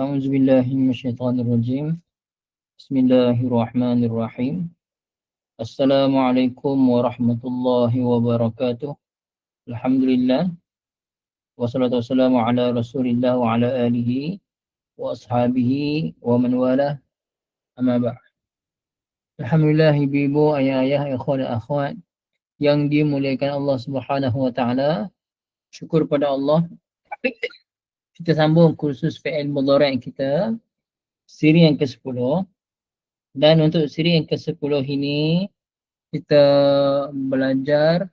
أعوذ بالله من الشيطان الرجيم بسم الله الرحمن الرحيم السلام عليكم ورحمة الله وبركاته الحمد لله والصلاة والسلام على رسول الله وعلى آله وأصحابه ومن والاه أما بعد Alhamdulillah ibu-ibu, ayah-ayah, ikhwan dan akhwat yang dimuliakan Allah Subhanahu wa taala. Syukur pada Allah. kita sambung kursus fi'il mudhari' kita siri yang ke-10. Dan untuk siri yang ke-10 ini kita belajar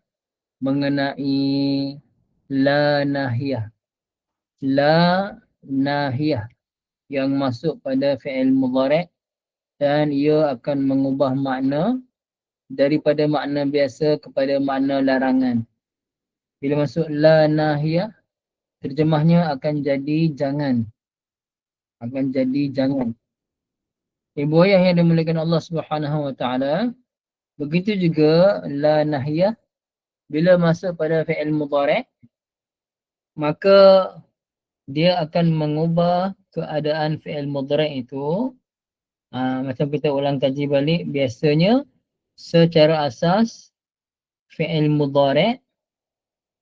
mengenai la nahiyah. La nahiyah yang masuk pada fi'il mudhari' dan ia akan mengubah makna daripada makna biasa kepada makna larangan. Bila masuk la nahiyah, terjemahnya akan jadi jangan. Akan jadi jangan. Ibu ayah yang dimuliakan Allah Subhanahu wa taala, begitu juga la nahiyah bila masuk pada fi'il mudhari' maka dia akan mengubah keadaan fi'il mudhari' itu uh, macam kita ulang kaji balik biasanya secara asas fi'il mudhari'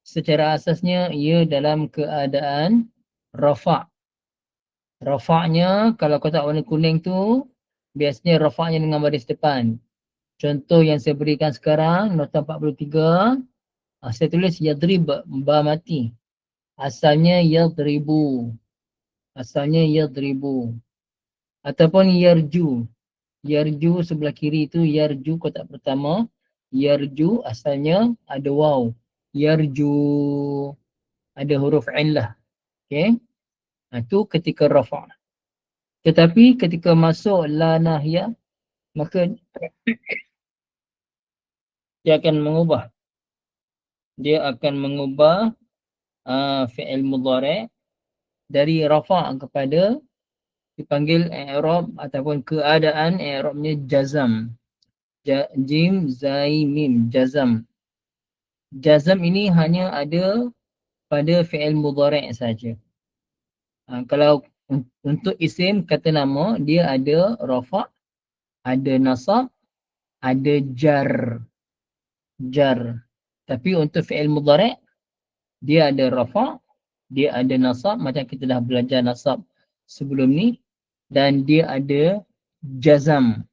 secara asasnya ia dalam keadaan rafa' rafa'nya kalau kotak warna kuning tu biasanya rafa'nya dengan baris depan contoh yang saya berikan sekarang nota 43 uh, ah, saya tulis yadrib ba mati asalnya yadribu asalnya yadribu ataupun yarju. Yarju sebelah kiri itu yarju kotak pertama. Yarju asalnya ada waw. Yarju ada huruf illah. Okay. Itu ha, ketika rafa'. Tetapi ketika masuk la nahya maka dia akan mengubah. Dia akan mengubah uh, fi'il mudhari' dari rafa' kepada dipanggil i'rab ataupun keadaan i'rabnya jazam. Ja, jim, zai, mim, jazam. Jazam ini hanya ada pada fi'il mudhari' saja. Ha, kalau untuk isim kata nama dia ada rafa' ada nasab ada jar jar tapi untuk fi'il mudhari' dia ada rafa' dia ada nasab macam kita dah belajar nasab sebelum ni dan dia ada jazam.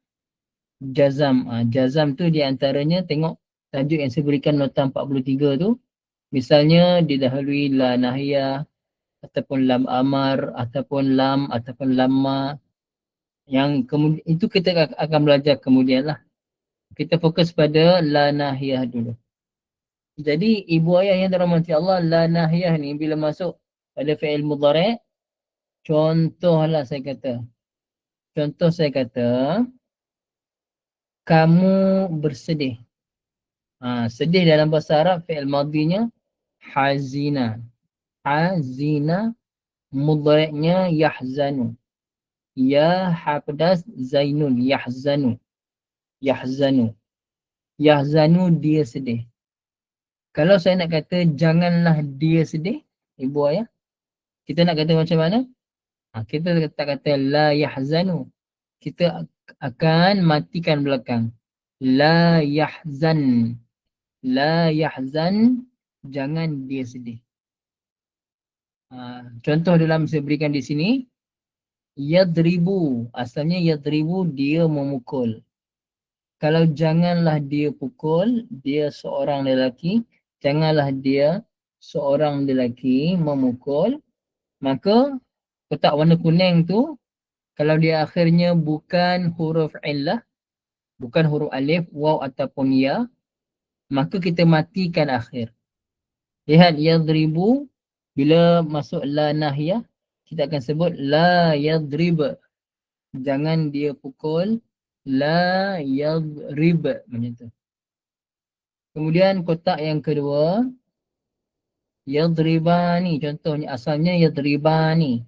Jazam. Ha, jazam tu di antaranya tengok tajuk yang saya berikan nota 43 tu. Misalnya didahului la nahiyah ataupun lam amar ataupun lam ataupun lamma. Yang itu kita akan belajar kemudian lah. Kita fokus pada la nahiyah dulu. Jadi ibu ayah yang dirahmati Allah la nahiyah ni bila masuk pada fi'il mudhari' Contohlah saya kata. Contoh saya kata. Kamu bersedih. Ha, sedih dalam bahasa Arab fi'il madinya hazina. Hazina mudhari'nya yahzanu. Ya hafdas zainun yahzanu. Yahzanu. Yahzanu dia sedih. Kalau saya nak kata janganlah dia sedih, ibu ayah. Kita nak kata macam mana? Ha, kita tak kata la yahzanu. Kita akan matikan belakang. La yahzan. La yahzan. Jangan dia sedih. Ha, contoh dalam saya berikan di sini. Yadribu. Asalnya yadribu dia memukul. Kalau janganlah dia pukul, dia seorang lelaki. Janganlah dia seorang lelaki memukul. Maka kotak warna kuning tu kalau dia akhirnya bukan huruf illah bukan huruf alif waw ataupun ya maka kita matikan akhir. Lihat yadribu bila masuk la nahiyah kita akan sebut la yadrib. Jangan dia pukul la yadrib macam tu. Kemudian kotak yang kedua yadribani contohnya asalnya yadribani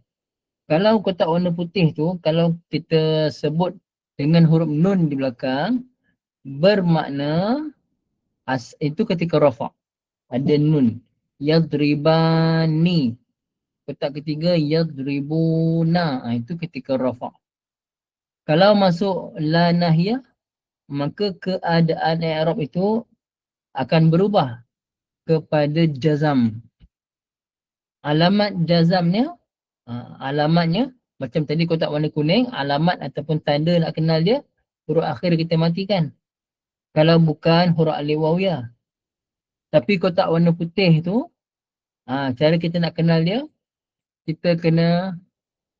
kalau kotak warna putih tu, kalau kita sebut dengan huruf nun di belakang, bermakna as, itu ketika rafa' ada nun. Yadribani. Kotak ketiga yadribuna. Ha, itu ketika rafa. Kalau masuk la nahiyah, maka keadaan i'rab itu akan berubah kepada jazam. Alamat jazamnya, ha, alamatnya macam tadi kotak warna kuning, alamat ataupun tanda nak kenal dia, huruf akhir kita matikan. Kalau bukan huruf alif wawiyah. Tapi kotak warna putih tu, ha, cara kita nak kenal dia, kita kena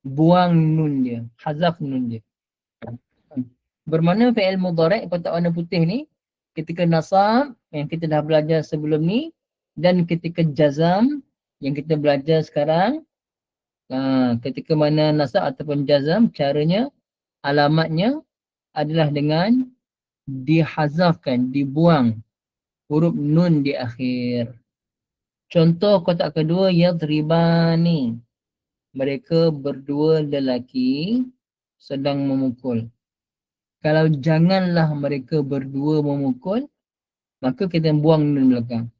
buang nun dia, hazaf nun dia. Bermakna fi'il mudhari' kotak warna putih ni ketika nasab yang kita dah belajar sebelum ni dan ketika jazam yang kita belajar sekarang uh, ketika mana nasab ataupun jazam caranya alamatnya adalah dengan dihazafkan, dibuang huruf nun di akhir. Contoh kotak kedua yadribani mereka berdua lelaki sedang memukul. Kalau janganlah mereka berdua memukul, maka kita buang di belakang.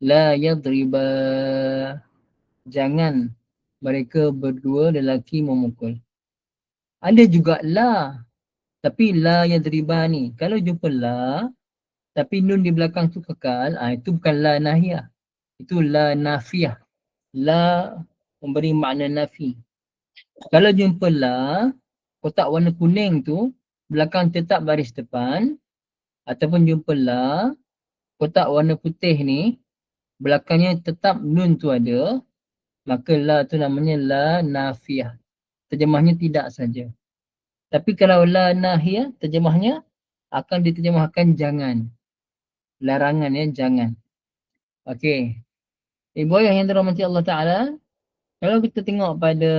La yadriba. Jangan mereka berdua lelaki memukul. Ada juga la. Tapi la yadriba ni. Kalau jumpa la, tapi nun di belakang tu kekal, ah itu bukan la nahiyah. Itu la nafiyah. La memberi makna nafi. Kalau jumpa la, kotak warna kuning tu, belakang tetap baris depan, ataupun jumpa la, kotak warna putih ni, belakangnya tetap nun tu ada, maka la tu namanya la nafiyah. Terjemahnya tidak saja. Tapi kalau la nahiyah, terjemahnya akan diterjemahkan jangan. Larangan ya, jangan. Okey. Ibu ayah yang dirahmati Allah Ta'ala, kalau kita tengok pada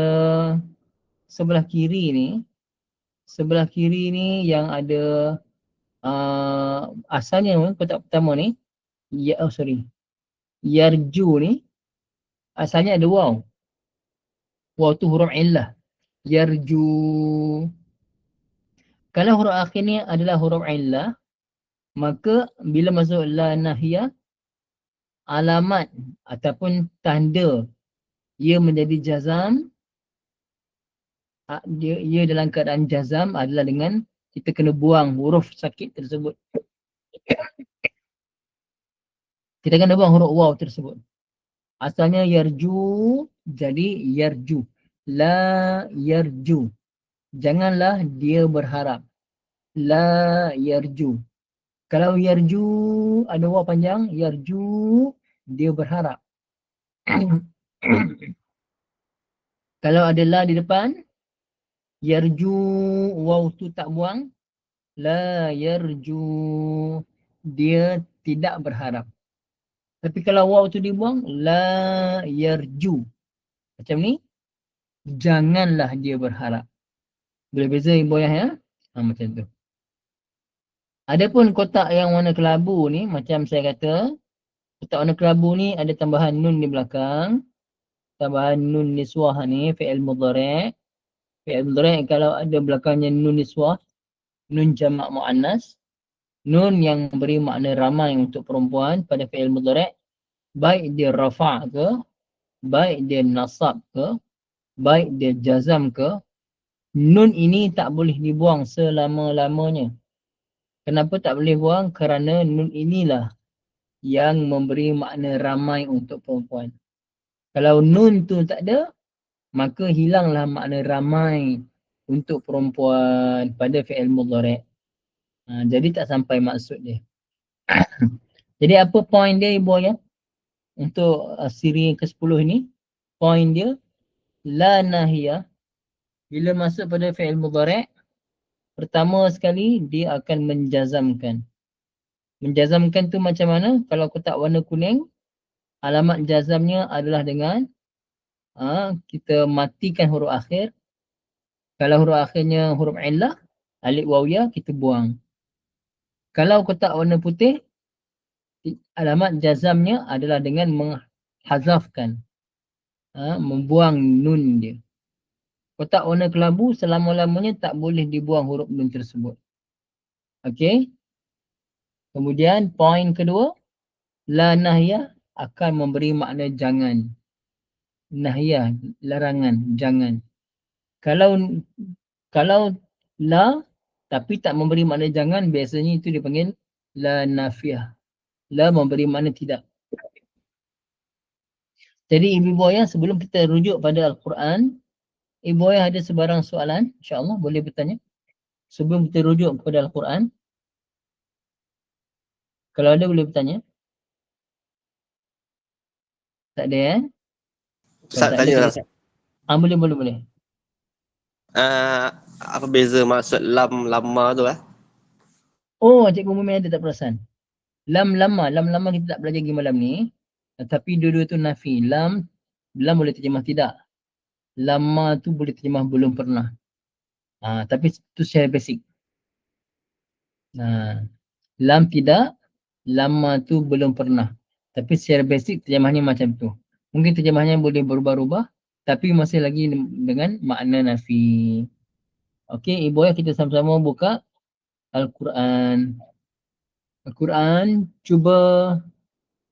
sebelah kiri ni, sebelah kiri ni yang ada uh, asalnya kotak pertama ni, ya, oh sorry, yarju ni, asalnya ada waw. Waw tu huruf illah. Yarju. Kalau huruf akhir ni adalah huruf illah, maka bila masuk la nahiyah, alamat ataupun tanda ia menjadi jazam dia ia dalam keadaan jazam adalah dengan kita kena buang huruf sakit tersebut. Kita kena buang huruf waw tersebut. Asalnya yarju jadi yarju. La yarju janganlah dia berharap la yarju kalau yarju ada waw panjang yarju dia berharap Kalau ada la di depan, yarju waw tu tak buang, la yarju dia tidak berharap. Tapi kalau waw tu dibuang, la yarju. Macam ni, janganlah dia berharap. Boleh beza ibu ayah ya? Ha, macam tu. Adapun kotak yang warna kelabu ni, macam saya kata, kotak warna kelabu ni ada tambahan nun di belakang tambahan nun niswah ni fi'il mudhari' fi'il mudhari' kalau ada belakangnya nun niswah nun jamak muannas nun yang beri makna ramai untuk perempuan pada fi'il mudhari' baik dia rafa' ke baik dia nasab ke baik dia jazam ke nun ini tak boleh dibuang selama-lamanya kenapa tak boleh buang kerana nun inilah yang memberi makna ramai untuk perempuan kalau nun tu tak ada, maka hilanglah makna ramai untuk perempuan pada fi'il mudhari'. Ha, jadi tak sampai maksud dia. jadi apa point dia ibu ya? Untuk uh, siri ke-10 ni, point dia la nahiyah bila masuk pada fi'il mudhari' pertama sekali dia akan menjazamkan. Menjazamkan tu macam mana? Kalau kotak warna kuning, alamat jazamnya adalah dengan ha, kita matikan huruf akhir. Kalau huruf akhirnya huruf illah, alif wawiyah kita buang. Kalau kotak warna putih, alamat jazamnya adalah dengan menghazafkan. Ha, membuang nun dia. Kotak warna kelabu selama-lamanya tak boleh dibuang huruf nun tersebut. Okey. Kemudian poin kedua, la nahyah akan memberi makna jangan. nahiyah, larangan, jangan. Kalau kalau la tapi tak memberi makna jangan, biasanya itu dipanggil la nafiyah. La memberi makna tidak. Jadi ibu ayah sebelum kita rujuk pada Al-Quran, ibu ayah ada sebarang soalan, insyaAllah boleh bertanya. Sebelum kita rujuk kepada Al-Quran. Kalau ada boleh bertanya. Tak ada eh? Ustaz tanya lah. Ah, boleh, boleh, boleh. Uh, apa beza maksud lam lama tu eh? Oh, cikgu Mumi ada tak perasan. Lam lama, lam lama kita tak belajar lagi malam ni. Tapi dua-dua tu nafi. Lam, lam boleh terjemah tidak. Lama tu boleh terjemah belum pernah. Ha, tapi tu secara basic. Ha, lam tidak, lama tu belum pernah. Tapi secara basic terjemahnya macam tu. Mungkin terjemahnya boleh berubah-ubah. Tapi masih lagi dengan makna nafi. Okey, ibu ya kita sama-sama buka Al-Quran. Al-Quran, cuba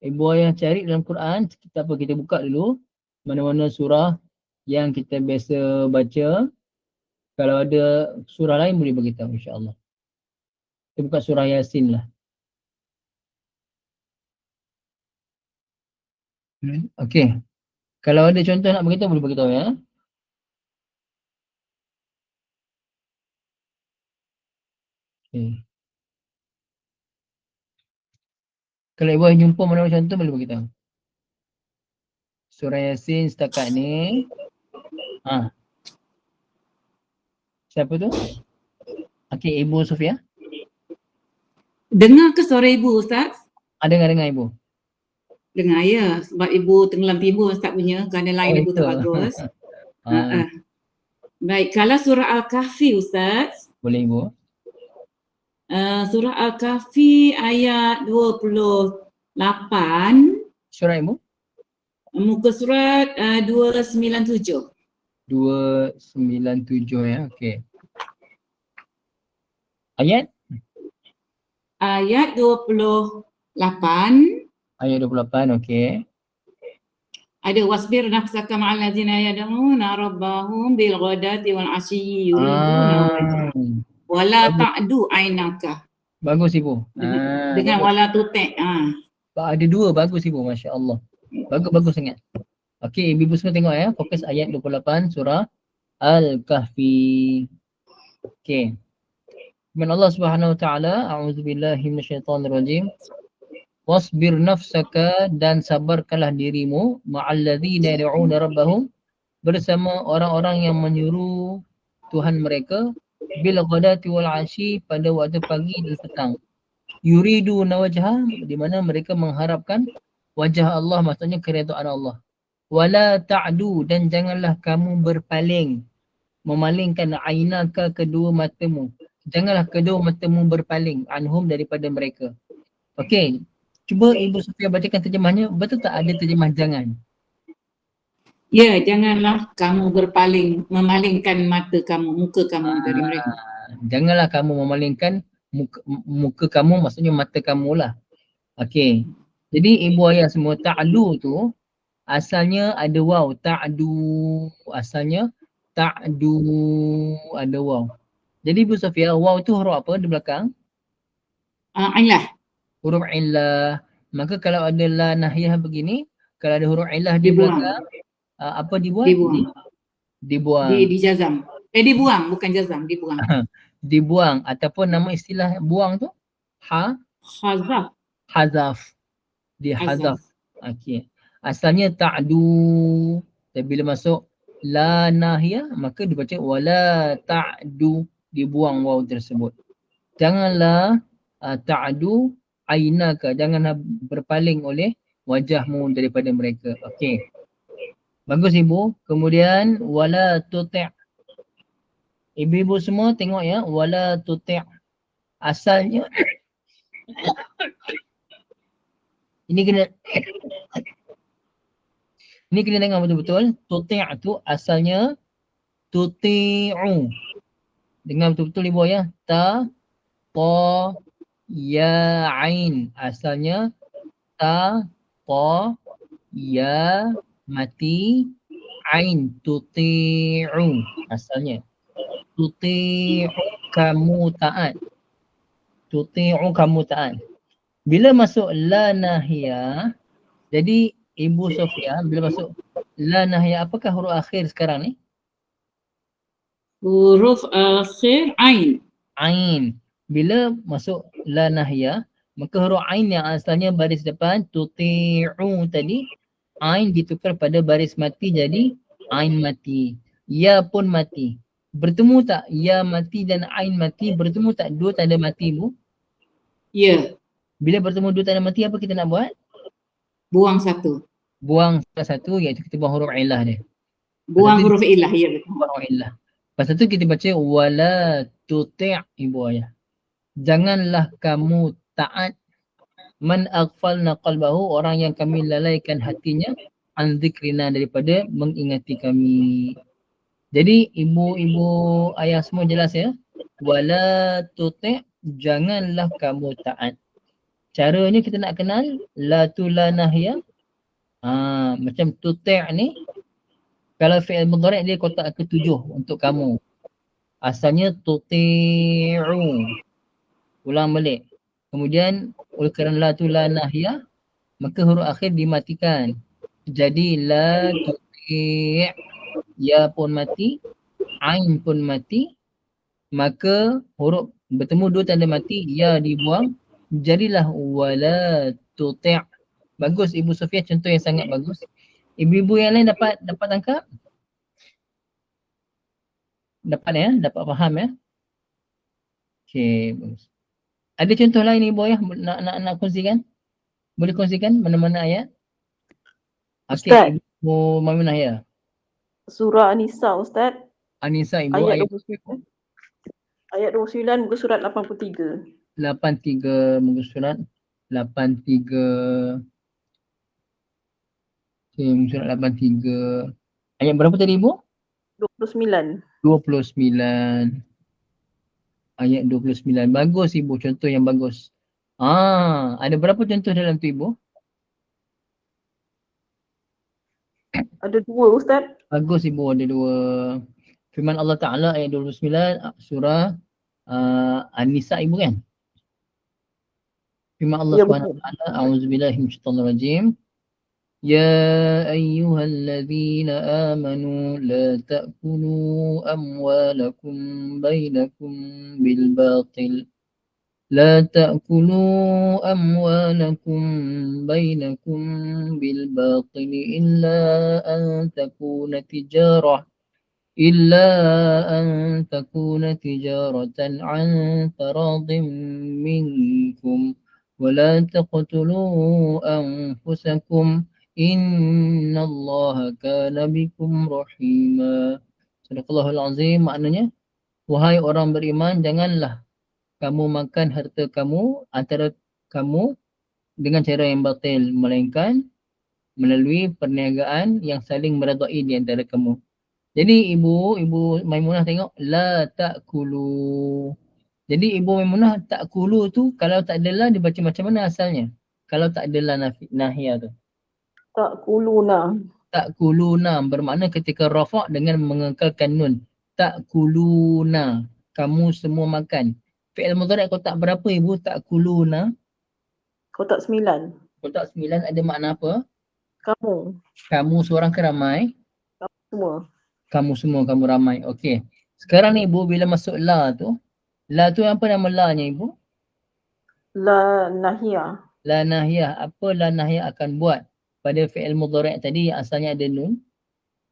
ibu ayah cari dalam Quran, kita apa kita buka dulu mana-mana surah yang kita biasa baca. Kalau ada surah lain boleh beritahu insya-Allah. Kita buka surah Yasin lah. Okey. Kalau ada contoh nak beritahu boleh beritahu ya. Okay. Kalau ibu jumpa mana macam tu boleh beritahu. Surah Yasin setakat ni. Ha. Siapa tu? Okey, Ibu Sofia. Dengar ke suara ibu Ustaz? Ah, dengar dengar Ibu. Dengar ya sebab ibu tenggelam timbul Ustaz punya kerana lain Oh, ibu tak bagus. Ha, Ha, ha. Baik, kalau surah Al-Kahfi Ustaz, boleh Ibu. uh, surah Al-Kahfi ayat 28 Surah Ibu. muka surat uh, 297. 297 ya. Okey. Ayat Ayat 28 ayat 28 okey. ada wasbir nafsaka ma'al ladzina yad'una rabbahum bil ghadati wal 'ashyi yuriduna Ah, wala ta'du ainaka bagus Ibu. Ah, dengan wala tuti ah Ada dua bagus Ibu, Masya Allah. Bagus, bagus sangat. Okey, Ibu semua tengok ya. Fokus ayat 28 surah Al-Kahfi. Okey. Firman Allah Subhanahu Wa Taala, A'udzubillahi minasyaitonirrajim. Wasbir nafsaka dan sabarkanlah dirimu ma'alladzina yad'una rabbahum bersama orang-orang yang menyuruh Tuhan mereka bil ghadati wal ashi pada waktu pagi dan petang yuridu nawajha di mana mereka mengharapkan wajah Allah maksudnya keredaan Allah. Wala ta'du dan janganlah kamu berpaling memalingkan ainaka kedua matamu. Janganlah kedua matamu berpaling anhum daripada mereka. Okey. Cuba Ibu Sofia bacakan terjemahnya. Betul tak ada terjemah jangan? Ya, janganlah kamu berpaling, memalingkan mata kamu, muka kamu dari mereka. Janganlah kamu memalingkan muka, muka kamu maksudnya mata kamu lah. Okey. Jadi ibu ayah semua ta'du tu asalnya ada waw. Ta'du asalnya ta'du ada waw. Jadi Ibu Sofia, waw tu huruf apa di belakang? Ah, Ailah, Huruf illah. Maka kalau ada la nahiyah begini, kalau ada huruf illah di Dibuang. belakang, uh, apa dibuat? Dibuang. Di, dibuang. di, di jazam. Eh, dibuang, bukan jazam, dibuang. dibuang ataupun nama istilah buang tu ha Khazaf. hazaf dia hazaf Hazaf. okey asalnya ta'du. Dan bila masuk la nahiyah maka dibaca wala ta'du. Dibuang waw tersebut. Janganlah uh, ta'du ainaka. Janganlah berpaling oleh wajahmu daripada mereka. Okey. Bagus ibu. Kemudian wala tuti' Ibu-ibu semua tengok ya. Wala tuti' asalnya ini kena ini kena dengar betul-betul. Tuti' tu asalnya tuti'u. Dengar betul-betul ibu ya ta ta ya ain asalnya ta ta ya mati ain tuti'u. Asalnya. Tuti'u kamu taat. Tuti'u kamu taat. Bila masuk la nahiyah jadi Ibu Sofia bila masuk la nahiyah apakah huruf akhir sekarang ni? Huruf akhir ain. Ain. Bila masuk la nahiyah maka huruf ain yang asalnya baris depan tuti'u tadi ain ditukar pada baris mati jadi ain mati. Ya pun mati. Bertemu tak ya mati dan ain mati? Bertemu tak dua tanda mati bu? Ya. Bila bertemu dua tanda mati apa kita nak buat buang satu. Buang salah satu iaitu kita buang huruf ilah dia. Buang huruf ilah ya. betul buang huruf ilah lepas tu kita baca wala tuti' ibu ayah. Janganlah kamu taat. Man aghfalna qalbahu orang yang kami lalaikan hatinya an zikrina daripada mengingati kami. Jadi ibu-ibu ayah semua jelas ya. Wala tuti' janganlah kamu taat caranya kita nak kenal la nahya. Ha, macam tuti' ni kalau fi'il mudhari' dia kotak ketujuh untuk kamu. Asalnya tuti'u. Ulang balik. Kemudian oleh kerana la tu la nahya maka huruf akhir dimatikan. Jadi la tuti' ya pun mati ain pun mati maka huruf bertemu dua tanda mati ya dibuang jadilah wala tuti' bagus ibu Sofia contoh yang sangat bagus. Ibu-ibu yang lain dapat dapat tangkap? Dapat ya? Dapat faham ya? Okey bagus. Ada contoh lain ibu ya? Nak nak nak kongsikan? Boleh kongsikan mana-mana ayat okey ibu Mamunah ya? Surah An-Nisa Ustaz. Anissa ibu. Ayat ayat 29. Ayat 29 muka surat 83. 83 muka surat 83 Okay, muka surat 83 Ayat berapa tadi ibu? 29. 29 Ayat 29 Bagus ibu contoh yang bagus Ah, ada berapa contoh dalam tu ibu? Ada dua Ustaz. Bagus ibu ada dua Firman Allah Ta'ala ayat 29 ah, surah uh, An-Nisa ibu kan? Firman Allah Ya, Subhanahu Wa Ta'ala A'udzubillahi minasyaitonir rajim يا أيها الذين آمنوا لا تأكلوا أموالكم بينكم بالباطل. لا تأكلوا أموالكم بينكم بالباطل إلا أن تكون تجارة إلا أن تكون تجارة عن تراض منكم. ولا تقتلوا أنفسكم إن الله كان بكم رحيما Sadaqallahul Azim maknanya Wahai orang beriman janganlah kamu makan harta kamu antara kamu dengan cara yang batil melainkan melalui perniagaan yang saling meredai di antara kamu. Jadi ibu, ibu Maimunah tengok la ta'kulu. Jadi ibu Maimunah ta'kulu tu kalau tak ada la dibaca macam mana asalnya? Kalau tak ada la nahiyah tu. Tak kuluna. Ta'kuluna bermakna ketika rafa' dengan mengekalkan nun. Ta'kuluna. Kamu semua makan. Fi'il mudhari' kotak berapa ibu ta'kuluna? Kotak sembilan. Kotak sembilan ada makna apa? Kamu. Kamu seorang ke ramai? Semua. Kamu semua, kamu ramai. Okey. Sekarang ni ibu bila masuk la tu, la tu apa nama la nya ibu? La nahiyah. La nahiyah. Apa la nahiyah akan buat pada fi'il mudhari' tadi yang asalnya ada nun?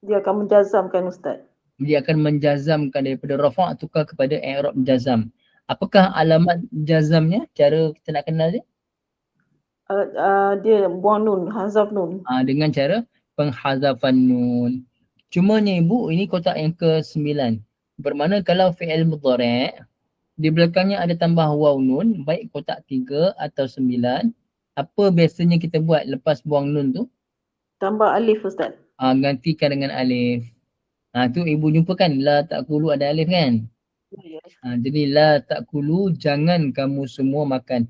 Dia akan menjazamkan Ustaz. Dia akan menjazamkan daripada rafa' tukar kepada i'rab jazam. Apakah alamat jazamnya? Cara kita nak kenal dia? Uh, uh, dia buang nun, hazaf nun. Ha, dengan cara penghazafan nun. Cumanya ibu ini kotak yang ke-9. Bermakna kalau fi'il mudhari' di belakangnya ada tambah waw nun baik kotak 3 atau 9 apa biasanya kita buat lepas buang nun tu? Tambah alif Ustaz. Ha, gantikan dengan alif. Ha, tu ibu jumpa kan la ta'kulu ada alif kan? Ya. Ha, jadi la ta'kulu jangan kamu semua makan.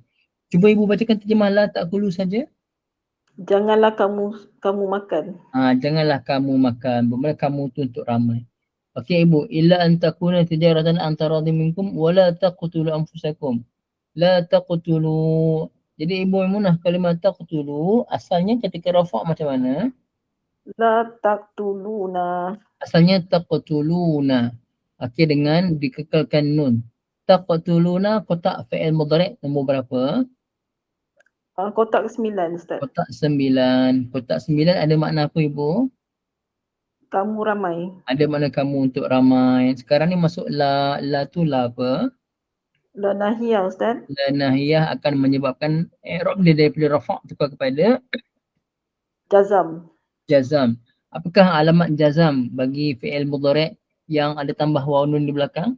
Cuba ibu bacakan terjemah la ta'kulu saja. Janganlah kamu kamu makan. Ah, janganlah kamu makan. Bermula kamu tu untuk ramai. Okey ibu, illa an takuna tijaratan antara minkum wala taqtulu anfusakum. La taqtulu. Jadi ibu Imunah kalimat taqtulu asalnya ketika rafa' macam mana? La taqtuluna. Asalnya taqtuluna. Okey dengan dikekalkan nun. Taqtuluna kotak fi'il mudhari' nombor berapa? Uh, kotak sembilan Ustaz. Kotak sembilan. Kotak sembilan ada makna apa ibu? Kamu ramai. Ada makna kamu untuk ramai. Sekarang ni masuk la, la tu la apa? La nahiyah Ustaz. La nahiyah akan menyebabkan i'rab dia daripada rafa' tukar kepada Jazam. jazam. Apakah alamat jazam bagi fi'il mudhari' yang ada tambah waw nun di belakang?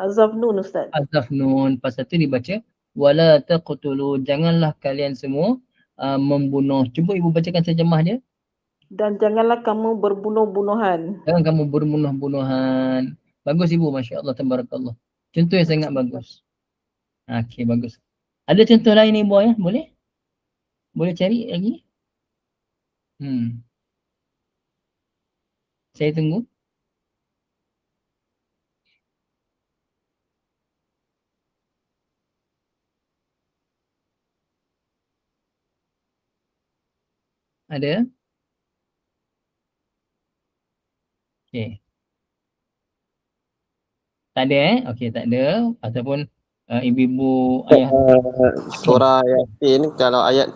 Hazaf nun Ustaz. Hazaf nun. Pasal tu dibaca wala taqtulu. Janganlah kalian semua uh, membunuh. Cuba ibu bacakan terjemah dia. Dan janganlah kamu berbunuh-bunuhan. Jangan kamu berbunuh-bunuhan. Bagus ibu, Masya Allah, Tabarakallah. Contoh yang sangat bagus. Okey, bagus. Ada contoh lain ibu ya? Boleh? Boleh cari lagi? Hmm. Saya tunggu. Ada? Okey. Tak ada eh? Okey, tak ada. Ataupun uh, ibu-ibu ayah Uh, surah Yasin kalau ayat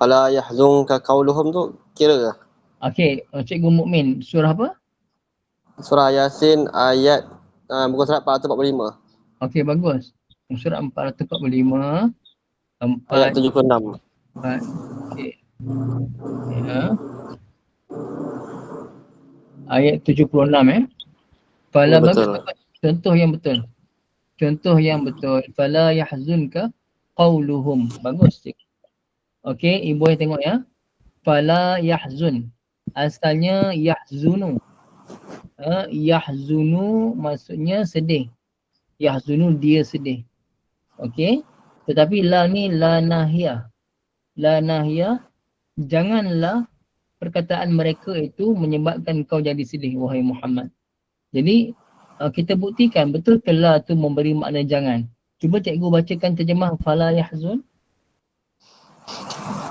fala yahzunka qauluhum tu kira ke? Okey, uh, Cikgu Mukmin, surah apa? Surah Yasin ayat uh, muka surat 445 Okey, bagus. Surah 445 ayat 4 76. Empat. Okey. Ya. Ayat 76 eh. Fala Oh, betul. bagus. Contoh yang betul. Contoh yang betul. Fala yahzunka qauluhum. Bagus. Okey, ibu yang tengok ya. Fala yahzun. Asalnya yahzunu. Uh, yahzunu maksudnya sedih. Yahzunu dia sedih. Okey. Tetapi la ni la nahiyah. La nahiyah janganlah perkataan mereka itu menyebabkan kau jadi sedih wahai Muhammad. Jadi uh, kita buktikan betul ke la tu memberi makna jangan. Cuba cikgu bacakan terjemah fala yahzun.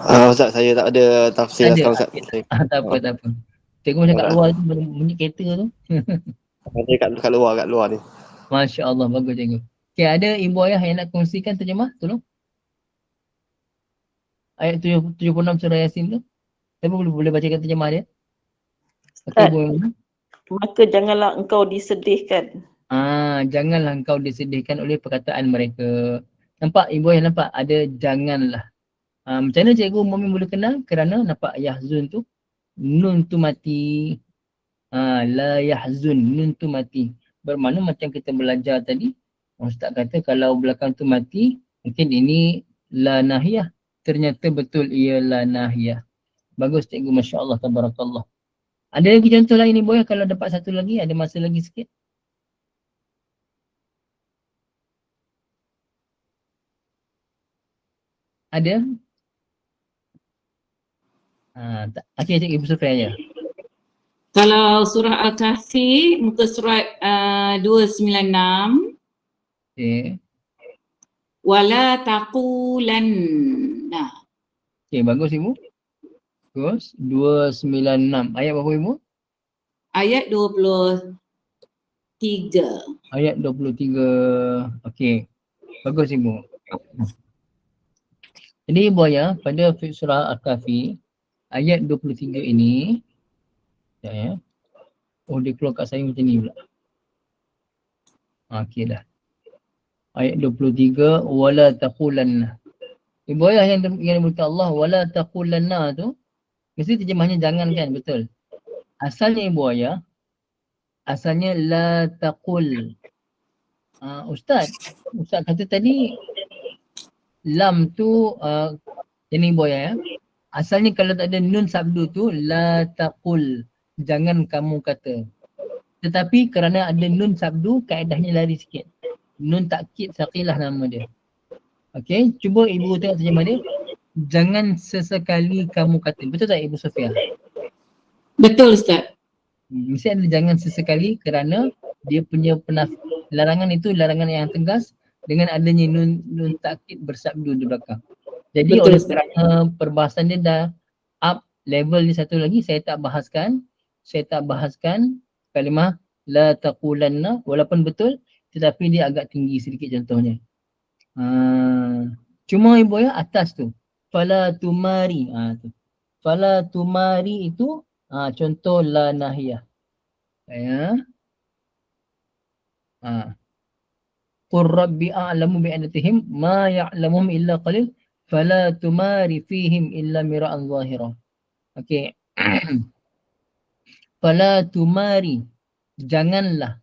Uh, Ustaz saya tak ada tafsir Ada, sekarang Ustaz. Ah, tak apa tak apa. Cikgu macam kat luar tu bunyi kereta tu. ada kat, kat luar kat luar ni. Masya Allah bagus cikgu. Okey ada ibu ayah yang nak kongsikan terjemah tolong. Ayat 7- 76 surah Yasin tu. Siapa boleh boleh bacakan terjemah dia? Okey Ustaz. mana? Maka janganlah engkau disedihkan. Ah, janganlah engkau disedihkan oleh perkataan mereka. Nampak ibu yang nampak ada janganlah. Ah, macam mana cikgu Mumin boleh kenal? Kerana nampak yahzun tu nun tu mati. Ah, la yahzun nun tu mati. Bermakna macam kita belajar tadi. Ustaz kata kalau belakang tu mati, mungkin ini la nahiyah. Ternyata betul ia la nahiyah. Bagus cikgu Masya Allah Tabarakallah. Ada lagi contoh lain ibu ya kalau dapat satu lagi ada masa lagi sikit. Ada? Ha, tak. Okey, Cik Ibu Sufyan ya. Kalau surah Al-Kahfi, muka surat uh, 296, Okey. wala taqulanna. Okey, bagus Ibu. Bagus. 296. Ayat berapa Ibu? Ayat 23. Ayat 23. Okey. Bagus Ibu. Jadi Ibu Ayah, pada surah Al-Kahfi, ayat 23 ini, sekejap ya. Oh, dia keluar kat saya macam ni pula. Okey dah. Ayat 23, wala taqulanna. Ibu Ayah yang yang dimulakan Allah, wala taqulanna tu, mesti terjemahnya jangan kan, betul? Asalnya Ibu Ayah, asalnya la taqul. Uh, Ustaz, Ustaz kata tadi lam tu uh, ini boy ya. Asalnya kalau tak ada nun sabdu tu la taqul. Jangan kamu kata. Tetapi kerana ada nun sabdu kaedahnya lari sikit. Nun takkid saqilah nama dia. Okey, cuba ibu tengok terjemah dia. Jangan sesekali kamu kata. Betul tak Ibu Sofia? Betul Ustaz. Hmm, Mesti ada jangan sesekali kerana dia punya penaf larangan itu larangan yang tegas dengan adanya nun, nun takkid bersabdu di belakang. Jadi Betul, oleh kerana perbahasan dia dah up level ni satu lagi saya tak bahaskan. Saya tak bahaskan kalimah la taqulanna walaupun betul tetapi dia agak tinggi sedikit contohnya. Ha, cuma ibu ya atas tu. Fala tumari. Ha, tu. Fala tumari itu ha, contoh la nahiyah. Ya. Ha. Qur rabbi a'lamu bi'adatihim ma ya'lamuhum illa qalil fala tumari fihim illa mira'an zahira. Okey. fala tumari janganlah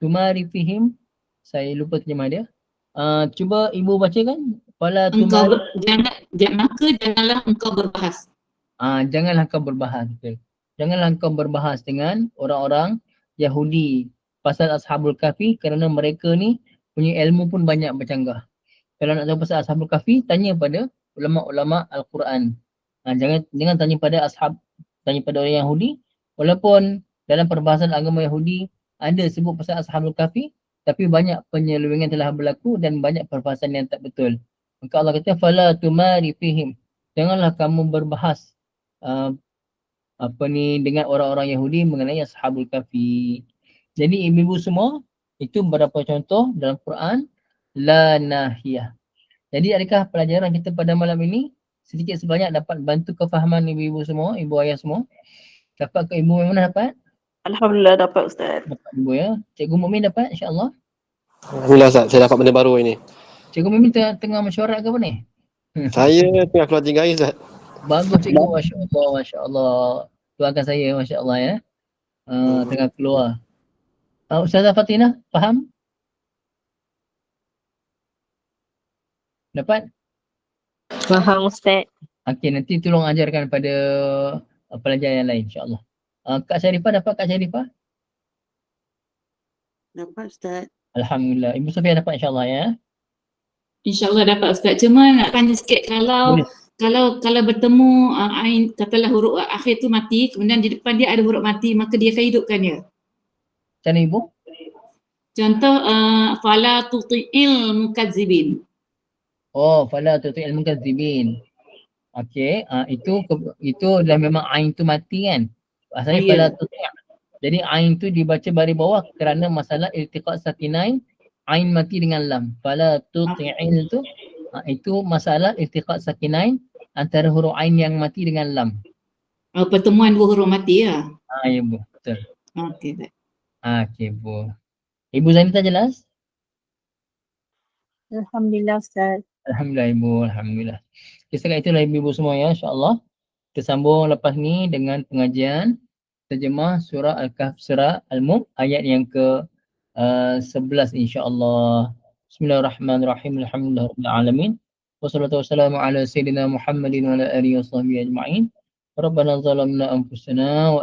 tumari fihim saya lupa terjemah dia. Uh, cuba ibu bacakan fala Engkau ber, jangan, jangan maka janganlah engkau berbahas. Ah, janganlah kau berbahas. Betul. Janganlah kau berbahas dengan orang-orang Yahudi pasal Ashabul Kahfi kerana mereka ni punya ilmu pun banyak bercanggah. Kalau nak tahu pasal Ashabul Kahfi, tanya pada ulama-ulama Al-Quran. Ah, jangan jangan tanya pada ashab, tanya pada orang Yahudi. Walaupun dalam perbahasan agama Yahudi ada sebut pasal Ashabul Kahfi, tapi banyak penyelewengan telah berlaku dan banyak perbahasan yang tak betul. Maka Allah kata, fala tumari fihim. Janganlah kamu berbahas uh, apa ni dengan orang-orang Yahudi mengenai Ashabul Kahfi. Jadi ibu-ibu semua itu beberapa contoh dalam Quran la nahiyah. Jadi adakah pelajaran kita pada malam ini sedikit sebanyak dapat bantu kefahaman ibu-ibu semua, ibu ayah semua? Dapat ke ibu mana dapat? Alhamdulillah dapat Ustaz. Dapat ibu ya. Cikgu Mumin dapat insya-Allah. Alhamdulillah Ustaz, saya dapat benda baru ini. Cikgu Mumin tengah, tengah mesyuarat ke apa ni? Saya tengah keluar tiga hari Ustaz. Bagus cikgu, masya-Allah, masya-Allah. Doakan saya masya-Allah ya. Uh, tengah keluar. Uh, Ustazah Fatina, faham? Dapat? Faham Ustaz. Okey, nanti tolong ajarkan pada uh, pelajar yang lain insya-Allah. Uh, Kak Syarifah dapat Kak Syarifah? Dapat Ustaz. Alhamdulillah. Ibu Sofia dapat insya-Allah ya. InsyaAllah dapat Ustaz. Cuma nak tanya sikit kalau Boleh. kalau kalau bertemu uh, ain katalah huruf akhir tu mati kemudian di depan dia ada huruf mati maka dia akan hidupkan dia. Macam mana Ibu? Contoh uh, fala tuti'il mukazzibin. Oh, fala tuti'il mukazzibin. Okey, uh, itu itu dah memang ain tu mati kan. Asalnya Ya. fala tuti'. Jadi ain tu dibaca baris bawah kerana masalah iltiqat sakinain ain mati dengan lam. Fala tuti'il tu uh, itu masalah iltiqat sakinain antara huruf ain yang mati dengan lam. Uh, pertemuan dua huruf mati ya. Ah ya Bu, betul. Okey. baik. Ah, okey Bu. Ibu Zanita jelas? Alhamdulillah Ustaz. Alhamdulillah Ibu, Alhamdulillah. Okay, setakat itulah Ibu-Ibu semua ya, insyaAllah. Kita sambung lepas ni dengan pengajian terjemah surah Al-Kahf surah Al-Mulk ayat yang ke uh, 11 insyaAllah. Bismillahirrahmanirrahim. Alhamdulillah Rabbil Alamin. Wassalatu wassalamu ala Sayyidina Muhammadin wa ala alihi wa sahbihi ajma'in. Rabbana zalamna anfusana wa